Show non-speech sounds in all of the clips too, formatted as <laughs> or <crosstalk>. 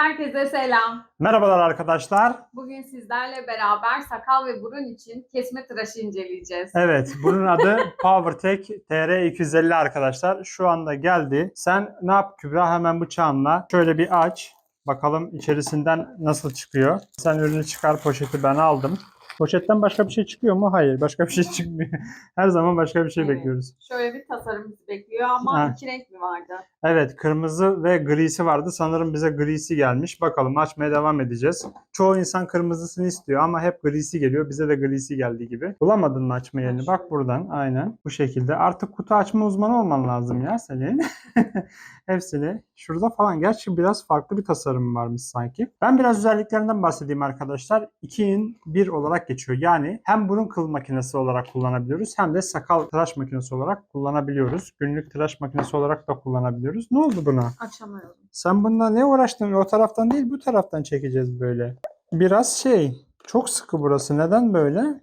Herkese selam. Merhabalar arkadaşlar. Bugün sizlerle beraber sakal ve burun için kesme tıraşı inceleyeceğiz. Evet bunun adı <laughs> PowerTech TR250 arkadaşlar. Şu anda geldi. Sen ne yap Kübra hemen bıçağınla şöyle bir aç. Bakalım içerisinden nasıl çıkıyor. Sen ürünü çıkar poşeti ben aldım. Poşetten başka bir şey çıkıyor mu? Hayır başka bir şey <laughs> çıkmıyor. Her zaman başka bir şey Evet. bekliyoruz. Şöyle bir tasarım bekliyor ama Ha. iki renk mi vardı? Evet kırmızı ve grisi vardı. Sanırım bize grisi gelmiş. Bakalım açmaya devam edeceğiz. Çoğu insan kırmızısını istiyor ama hep grisi geliyor. Bize de grisi geldiği gibi. Bulamadın mı açma yerini? Bak buradan aynen bu şekilde. Artık kutu açma uzmanı olman lazım ya senin. <laughs> Hepsini. Şurada falan. Gerçi biraz farklı bir tasarım varmış sanki. Ben biraz özelliklerinden bahsedeyim arkadaşlar. 2 in 1 olarak geçiyor. Yani hem burun kıl makinesi olarak kullanabiliyoruz hem de sakal tıraş makinesi olarak kullanabiliyoruz. Günlük tıraş makinesi olarak da kullanabiliyoruz. Ne oldu buna? Açamıyorum. Sen bununla ne uğraştın? O taraftan değil bu taraftan çekeceğiz böyle. Biraz şey çok sıkı burası. Neden böyle?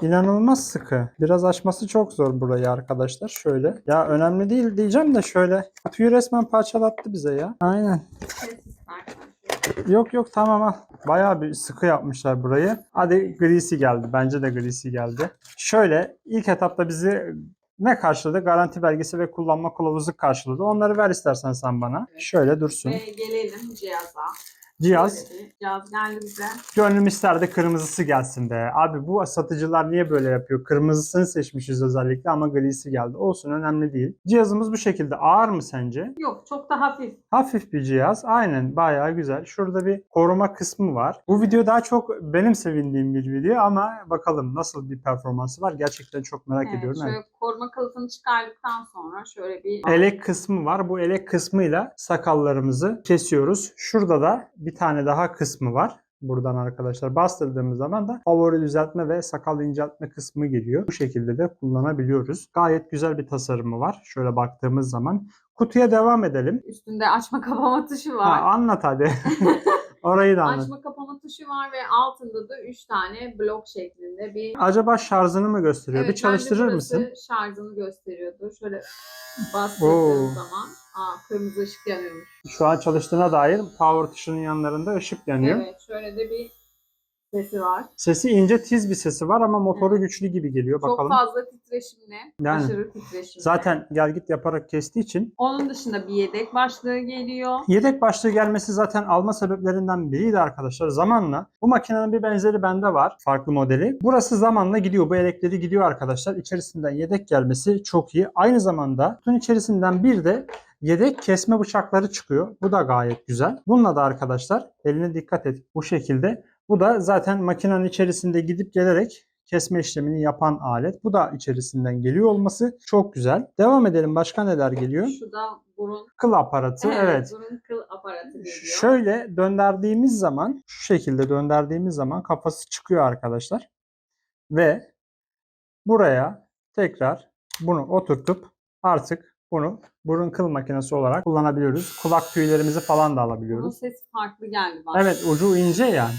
İnanılmaz sıkı. Biraz açması çok zor burayı arkadaşlar. Şöyle. Ya önemli değil diyeceğim de şöyle. Kutuyu resmen parçalattı bize ya. Aynen. Yok yok tamam al. Bayağı bir sıkı yapmışlar burayı. Hadi grisi geldi. Bence de grisi geldi. Şöyle ilk etapta bizi ne karşıladı? Garanti belgesi ve kullanma kılavuzu karşıladı. Onları ver istersen sen bana. Evet. Şöyle dursun. Ve gelelim cihaza. Cihaz. Böyle bir cihaz geldi bize. Gönlüm ister de kırmızısı gelsin be. Abi bu satıcılar niye böyle yapıyor? Kırmızısını seçmişiz özellikle ama grisi geldi. Olsun önemli değil. Cihazımız bu şekilde. Ağır mı sence? Yok çok da hafif. Hafif bir cihaz. Aynen bayağı güzel. Şurada bir koruma kısmı var. Bu video daha çok benim sevindiğim bir video ama bakalım nasıl bir performansı var. Gerçekten çok merak Evet, ediyorum. şöyle Evet. koruma kılıfını çıkardıktan sonra şöyle bir Elek kısmı var. Bu elek kısmıyla sakallarımızı kesiyoruz. Şurada da bir tane daha kısmı var. Buradan arkadaşlar bastırdığımız zaman da favori düzeltme ve sakal inceltme kısmı geliyor. Bu şekilde de kullanabiliyoruz. Gayet güzel bir tasarımı var. Şöyle baktığımız zaman. Kutuya devam edelim. üstünde açma kapama tuşu Ha, var. anlat hadi. <laughs> Orayı da anlat. Açma kapama tuşu var ve altında da 3 tane blok şeklinde bir Acaba şarjını mı gösteriyor? Evet, bir çalıştırır mısın? şarjını gösteriyordu. Şöyle bastırdığım zaman aa, kırmızı ışık yanıyormuş. Şu an çalıştığına dair power tuşunun yanlarında ışık yanıyor. Evet şöyle de bir sesi var. Sesi ince tiz bir sesi var ama motoru Evet. güçlü gibi geliyor. Çok Bakalım. fazla titreşimli. Yani. Aşırı titreşimli. Zaten gel git yaparak kestiği için Onun dışında bir yedek başlığı geliyor. Yedek başlığı gelmesi zaten alma sebeplerinden biriydi arkadaşlar. Zamanla bu makinenin bir benzeri bende var. Farklı modeli. Burası zamanla gidiyor. Bu elekleri gidiyor arkadaşlar. İçerisinden yedek gelmesi çok iyi. Aynı zamanda kutunun içerisinden bir de yedek kesme bıçakları çıkıyor. Bu da gayet güzel. Bununla da arkadaşlar eline dikkat et. Bu şekilde. Bu da zaten makinenin içerisinde gidip gelerek kesme işlemini yapan alet. Bu da içerisinden geliyor olması çok güzel. Devam edelim. Başka neler geliyor? Şu da burun. Kıl aparatı. evet. Burun kıl aparatı geliyor. Şöyle döndürdüğümüz zaman şu şekilde döndürdüğümüz zaman kafası çıkıyor arkadaşlar. Ve buraya tekrar bunu oturtup artık bunu burun kıl makinesi olarak kullanabiliyoruz. Kulak tüylerimizi falan da Bunun alabiliyoruz. sesi farklı geldi bana. Evet ucu ince yani.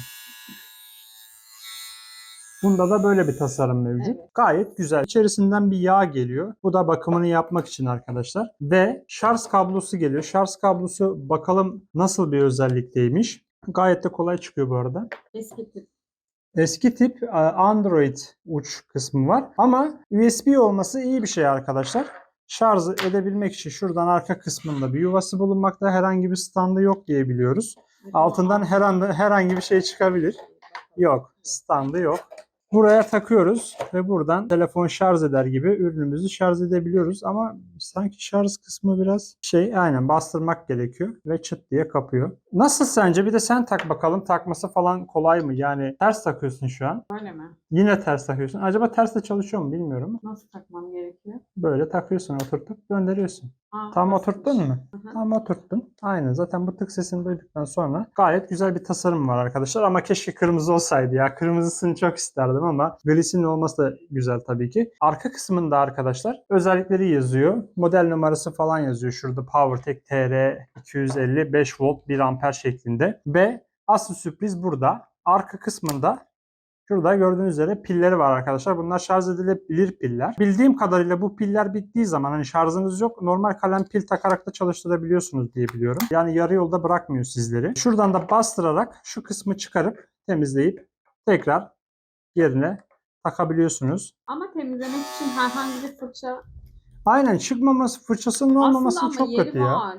Bunda da böyle bir tasarım mevcut. Evet. Gayet güzel. İçerisinden bir yağ geliyor. Bu da bakımını yapmak için arkadaşlar. Ve şarj kablosu geliyor. Şarj kablosu bakalım nasıl bir özellikteymiş. Gayet de kolay çıkıyor bu arada. Eski tip. Eski tip e, Android uç kısmı var. Ama USB olması iyi bir şey arkadaşlar. Şarj edebilmek için şuradan arka kısmında bir yuvası bulunmakta. Herhangi bir standı yok diye biliyoruz. Altından her anda herhangi bir şey çıkabilir. Yok, standı yok. Buraya takıyoruz ve buradan telefon şarj eder gibi ürünümüzü şarj edebiliyoruz. Ama sanki şarj kısmı biraz şey aynen bastırmak gerekiyor ve çıt diye kapıyor. Nasıl sence? Bir de sen tak bakalım. Takması falan kolay mı? Yani ters takıyorsun şu an. Öyle mi? Yine ters takıyorsun. Acaba ters de çalışıyor mu bilmiyorum. Nasıl takmam gerekiyor? Böyle takıyorsun, oturtup gönderiyorsun. Aa, Tam oturttun mu? Hı hı. Tam oturttun. Aynen. Zaten bu tık sesini duyduktan sonra gayet güzel bir tasarım var arkadaşlar. Ama keşke kırmızı olsaydı ya. Kırmızısını çok isterdim ama grisinin olması da güzel tabii ki. Arka kısmında arkadaşlar özellikleri yazıyor. Model numarası falan yazıyor. Şurada PowerTech TR 250 5 volt 1 amper şeklinde. Ve asıl sürpriz burada. Arka kısmında Şurada gördüğünüz üzere pilleri var arkadaşlar. Bunlar şarj edilebilir piller. Bildiğim kadarıyla bu piller bittiği zaman hani şarjınız yok normal kalem pil takarak da çalıştırabiliyorsunuz diye biliyorum. Yani yarı yolda bırakmıyor sizleri. Şuradan da bastırarak şu kısmı çıkarıp temizleyip tekrar yerine takabiliyorsunuz. Ama temizlemek için herhangi bir fırça Aynen çıkmaması fırçasının olmaması aslında ama çok yeri kötü ya. var.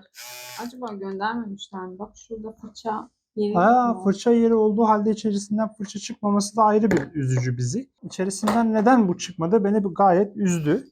Acaba göndermemişler mi? Bak şurada fırça yeri Aa, var. fırça yeri olduğu halde içerisinden fırça çıkmaması da ayrı bir üzücü bizi. İçerisinden neden bu çıkmadı beni bu gayet üzdü.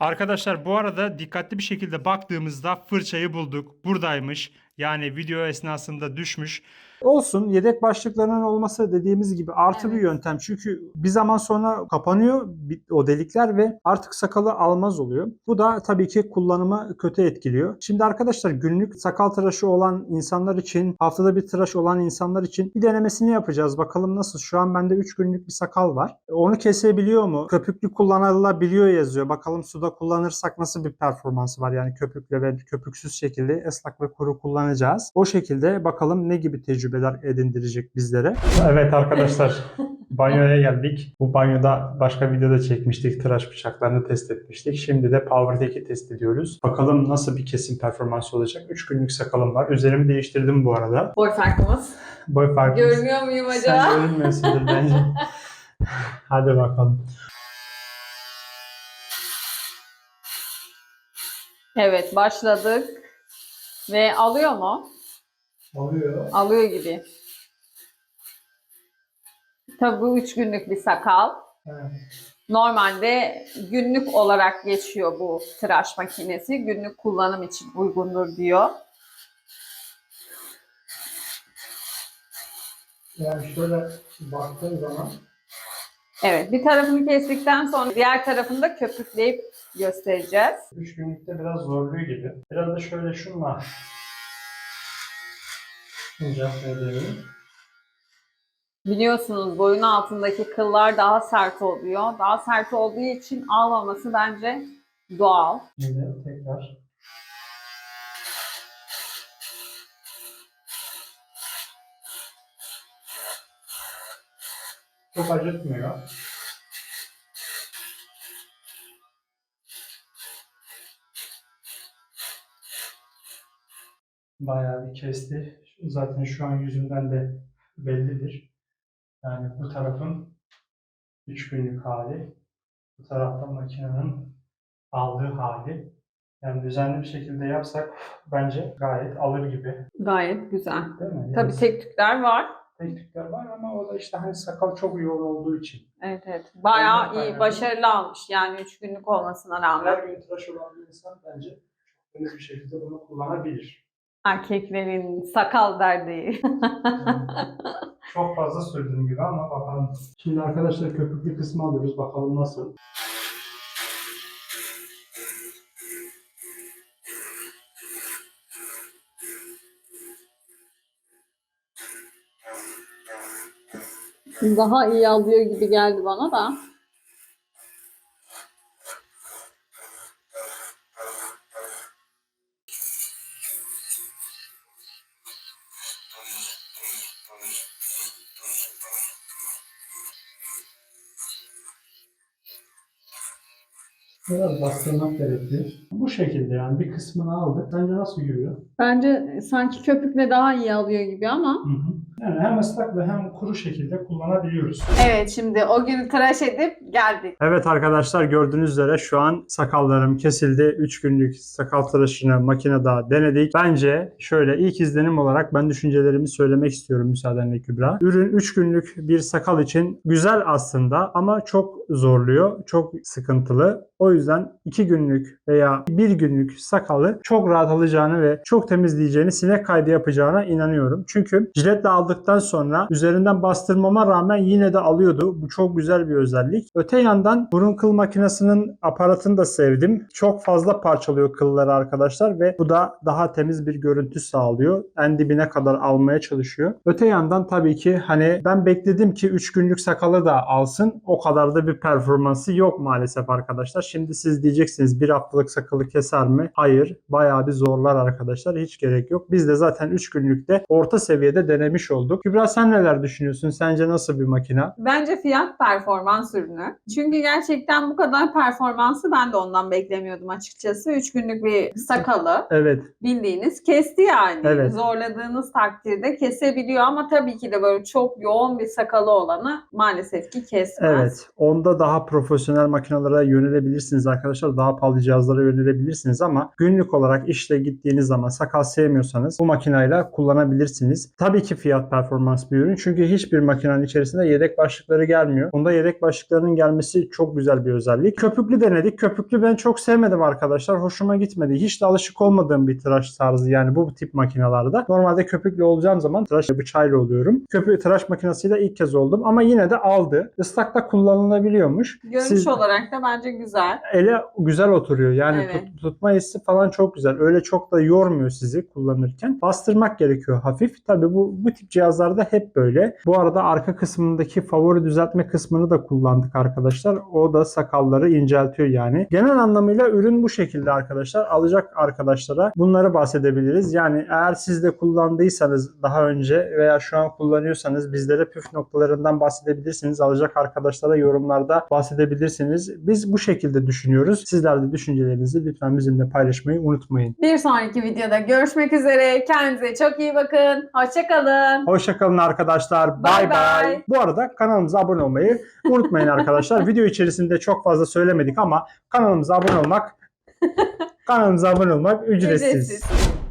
Arkadaşlar bu arada dikkatli bir şekilde baktığımızda fırçayı bulduk. Buradaymış. Yani video esnasında düşmüş. Olsun yedek başlıklarının olması dediğimiz gibi artı bir Evet. yöntem. Çünkü bir zaman sonra kapanıyor o delikler ve artık sakalı almaz oluyor. Bu da tabii ki kullanımı kötü etkiliyor. Şimdi arkadaşlar günlük sakal tıraşı olan insanlar için, haftada bir tıraş olan insanlar için bir denemesini yapacağız. Bakalım nasıl? Şu an bende 3 günlük bir sakal var. Onu kesebiliyor mu? Köpüklü kullanılabiliyor yazıyor. Bakalım suda kullanırsak nasıl bir performansı var? Yani köpükle ve köpüksüz şekilde ıslak ve kuru kullanacağız. O şekilde bakalım ne gibi tecrübeler edindirecek bizlere. Evet arkadaşlar banyoya geldik. Bu banyoda başka videoda çekmiştik. Tıraş bıçaklarını test etmiştik. Şimdi de Powertech'i test ediyoruz. Bakalım nasıl bir kesim performansı olacak. 3 günlük sakalım var. Üzerimi değiştirdim bu arada. Boy farkımız. Boy farkı. Görünüyor muyum acaba? Sen görünmüyorsundur bence. <laughs> Hadi bakalım. Evet başladık. Ve alıyor mu? Oluyor. Alıyor gibi. Tabii bu üç günlük bir sakal. Normalde günlük olarak geçiyor bu tıraş makinesi. Günlük kullanım için uygundur diyor. Yani şöyle baktığın zaman Evet bir tarafını kestikten sonra diğer tarafını da köpükleyip göstereceğiz. 3 günlükte biraz zorluyor gibi. Biraz da şöyle şunla sıcak edelim. Biliyorsunuz boyun altındaki kıllar daha sert oluyor. Daha sert olduğu için almaması bence doğal. Şimdi tekrar çok acıtmıyor. Bayağı bir kesti. Zaten şu an yüzümden de bellidir. Yani bu tarafın 3 günlük hali, bu tarafta makinenin aldığı hali. Yani düzenli bir şekilde yapsak bence gayet alır gibi. Gayet güzel. Değil mi? Yani Tabii tek tükler var. Tek tükler var ama o da işte hani sakal çok yoğun olduğu için. Evet evet. Bayağı Ondan iyi, başarılı almış. Yani üç günlük olmasına rağmen. Her gün tıraş olan bir insan bence çok bir şekilde bunu kullanabilir. Erkeklerin sakal derdi. Çok fazla sürdüğüm gibi ama bakalım. Şimdi arkadaşlar köpüklü kısmı alıyoruz. Bakalım nasıl. <laughs> Daha iyi alıyor gibi geldi bana da. Biraz bastırmak gerekiyor. Bu şekilde yani bir kısmını aldık. Bence nasıl yürüyor? Bence sanki köpükle daha iyi alıyor gibi ama. Hı hı. Yani hem ıslak ve hem kuru şekilde kullanabiliyoruz. Evet şimdi o günü tıraş edip geldik. Evet arkadaşlar gördüğünüz üzere şu an sakallarım kesildi. 3 günlük sakal tıraşını makinede denedik. Bence şöyle ilk izlenim olarak ben düşüncelerimi söylemek istiyorum müsaadenle Kübra. Ürün 3 günlük bir sakal için güzel aslında ama çok zorluyor. Çok sıkıntılı. O yüzden 2 günlük veya 1 günlük sakalı çok rahat alacağını ve çok temizleyeceğini, sinek kaydı yapacağına inanıyorum. Çünkü jiletle aldıktan sonra üzerinden bastırmama rağmen yine de alıyordu. Bu çok güzel bir özellik. Öte yandan burun kıl makinesinin aparatını da sevdim. Çok fazla parçalıyor kılları arkadaşlar ve bu da daha temiz bir görüntü sağlıyor. En dibine kadar almaya çalışıyor. Öte yandan tabii ki hani ben bekledim ki 3 günlük sakalı da alsın. O kadar da bir performansı yok maalesef arkadaşlar. Şimdi siz diyeceksiniz bir haftalık sakalı keser mi? Hayır. Bayağı bir zorlar arkadaşlar. Hiç gerek yok. Biz de zaten 3 günlükte orta seviyede denemiş olduk. Olduk. Kübra sen neler düşünüyorsun? Sence nasıl bir makina? Bence fiyat performans ürünü. Çünkü gerçekten bu kadar performansı ben de ondan beklemiyordum açıkçası. 3 günlük bir sakalı Evet. bildiğiniz kesti yani. Evet. Zorladığınız takdirde kesebiliyor ama tabii ki de böyle çok yoğun bir sakalı olanı maalesef ki kesmez. Evet. Onda daha profesyonel makinalara yönelebilirsiniz arkadaşlar. Daha pahalı cihazlara yönelebilirsiniz ama günlük olarak işte gittiğiniz zaman sakal sevmiyorsanız bu makinayla kullanabilirsiniz. Tabii ki fiyat performans bir ürün. Çünkü hiçbir makinenin içerisinde yedek başlıkları gelmiyor. Bunda yedek başlıklarının gelmesi çok güzel bir özellik. Köpüklü denedik. Köpüklü ben çok sevmedim arkadaşlar. Hoşuma gitmedi. Hiç de alışık olmadığım bir tıraş tarzı yani bu tip makinalarda. Normalde köpüklü olacağım zaman tıraş bıçağıyla oluyorum. Köpük tıraş makinesiyle ilk kez oldum ama yine de aldı. Islakta kullanılabiliyormuş. Görünüş Siz- olarak da bence güzel. ele güzel oturuyor. Yani Evet. tut- tutma hissi falan çok güzel. Öyle çok da yormuyor sizi kullanırken. Bastırmak gerekiyor hafif. Tabii bu bu tip cihazlarda hep böyle. Bu arada arka kısmındaki favori düzeltme kısmını da kullandık arkadaşlar. O da sakalları inceltiyor yani. Genel anlamıyla ürün bu şekilde arkadaşlar. Alacak arkadaşlara bunları bahsedebiliriz. Yani eğer siz de kullandıysanız daha önce veya şu an kullanıyorsanız bizlere püf noktalarından bahsedebilirsiniz. Alacak arkadaşlara yorumlarda bahsedebilirsiniz. Biz bu şekilde düşünüyoruz. Sizler de düşüncelerinizi lütfen bizimle paylaşmayı unutmayın. Bir sonraki videoda görüşmek üzere. Kendinize çok iyi bakın. Hoşçakalın. Hoşçakalın arkadaşlar. Bay Bay bay. bay. Bu arada kanalımıza abone olmayı unutmayın arkadaşlar. <laughs> Video içerisinde çok fazla söylemedik ama kanalımıza abone olmak <laughs> kanalımıza abone olmak ücretsiz. Ücretsiz.